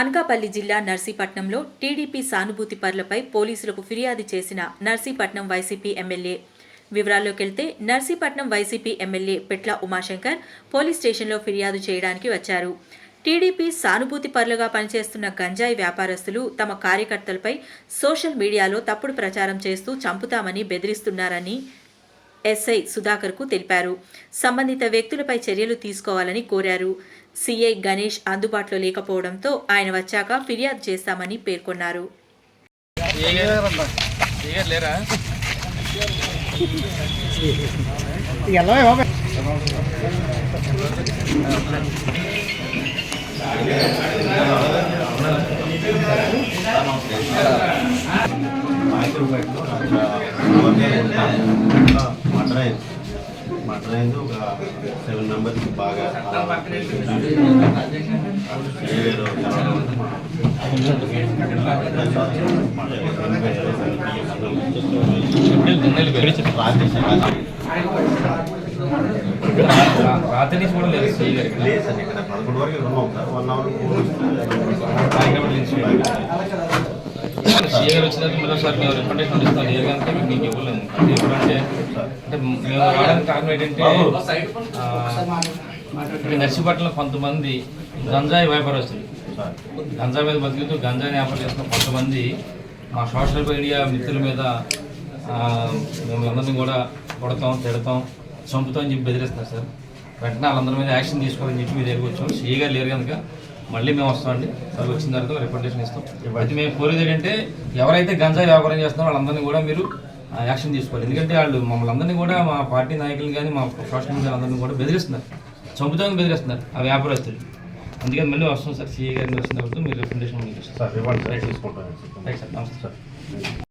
అనకాపల్లి జిల్లా నర్సీపట్నంలో టీడీపీ సానుభూతి పరులపై పోలీసులకు ఫిర్యాదు చేసిన Narsipatnam YCP MLA. వివరాల్లోకెళ్తే Narsipatnam YCP MLA Petla Umashankar police స్టేషన్లో ఫిర్యాదు చేయడానికి వచ్చారు. టీడీపీ సానుభూతి పరులుగా పనిచేస్తున్న గంజాయి వ్యాపారస్తులు తమ కార్యకర్తలపై సోషల్ మీడియాలో తప్పుడు ప్రచారం చేస్తూ చంపుతామని బెదిరిస్తున్నారని ఎస్ఐ సుధాకర్కు తెలిపారు. సంబంధిత వ్యక్తులపై చర్యలు తీసుకోవాలని కోరారు. సిఐ గణేష్ అందుబాటులో లేకపోవడంతో ఆయన వచ్చాక ఫిర్యాదు చేస్తామని పేర్కొన్నారు. అయింది మటర్ అయింది ఒక సెవెన్ మెంబర్స్ బాగా రాత్రి నుంచి కూడా లేదు. సార్ ఇక్కడ పదకొండు వరకు వన్ అవర్ గారు వచ్చిన తర్వాత మరోసారి మేము రికమెండేషన్ ఇస్తాం లేదు కనుక మీకు మీకు ఇవ్వలేము. అంటే ఇవ్వాలంటే అంటే మేము రావడానికి కారణం ఏంటంటే నర్సీపట్నంలో కొంతమంది గంజాయి వ్యాపారస్తులు. గంజాయి మీద బతుకుతూ గంజాయి వ్యాపారం చేస్తున్న కొంతమంది మా సోషల్ మీడియా మిత్రుల మీద మేము అందరినీ కూడా కొడతాం తిడతాం చంపుతాం అని చెప్పి బెదిరిస్తున్నారు సార్. వెంటనే వాళ్ళందరి మీద యాక్షన్ తీసుకోవాలని చెప్పి మీరు దగ్గరకు వచ్చాం. సీగా లేరు కనుక మళ్ళీ మేము వస్తామండి సార్ వచ్చిన తర్వాత రిప్రజెంటేషన్ ఇస్తాం. అయితే మేము కోరేది ఏంటంటే ఎవరైతే గంజాయి వ్యాపారం చేస్తున్నారో వాళ్ళందరినీ కూడా మీరు యాక్షన్ తీసుకోవాలి. ఎందుకంటే వాళ్ళు మమ్మల్ని అందరినీ కూడా మా పార్టీ నాయకులు కానీ మా సోషల్ మీడియా అందరినీ కూడా బెదిరిస్తున్నారు. చంపుతామని బెదిరిస్తున్నారు ఆ వ్యాపారస్తులు. అందుకని మళ్ళీ వస్తాం సార్. సీఏ గారిని వచ్చిన తర్వాత మీరు తీసుకుంటాను. Right sir. నమస్తే సార్.